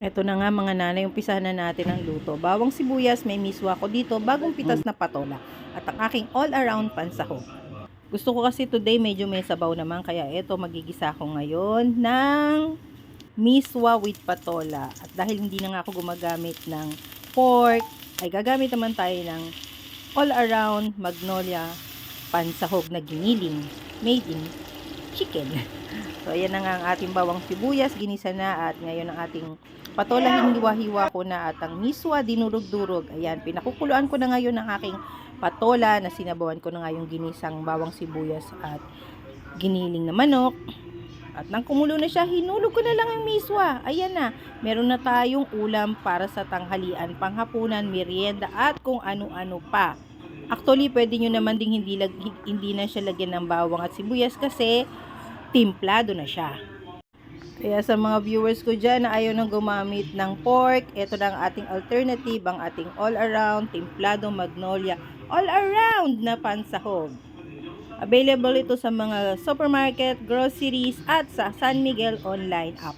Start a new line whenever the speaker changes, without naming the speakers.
Eto na nga mga nanay, umpisahan na natin ang luto. Bawang sibuyas, may miswa ko dito, bagong pitas na patola, at ang aking all-around pansahog. Gusto ko kasi today medyo may sabaw naman, kaya eto magigisa ko ngayon ng miswa with patola. At dahil hindi na nga ako gumagamit ng pork, ay gagamit naman tayo ng all-around magnolia pansahog na giniling made in chicken. So, ayan na nga ang ating bawang sibuyas, ginisa na at ngayon ang ating patola hiniwa-hiwa ko na at ang miswa dinurog-durog. Ayan, pinakukuluan ko na ngayon ang aking patola na sinabawan ko na nga yung ginisang bawang sibuyas at giniling na manok. At nang kumulo na siya, hinulog ko na lang ang miswa. Ayan na, meron na tayong ulam para sa tanghalian, panghapunan, merienda at kung ano-ano pa. Actually, pwede nyo naman ding hindi, lag, hindi na siya lagyan ng bawang at sibuyas kasi timplado na siya. Kaya sa mga viewers ko dyan na ayaw nang gumamit ng pork, ito na ang ating alternative, ang ating all-around, templado magnolia, all-around na pansahog. Available ito sa mga supermarket, groceries, at sa San Miguel online app.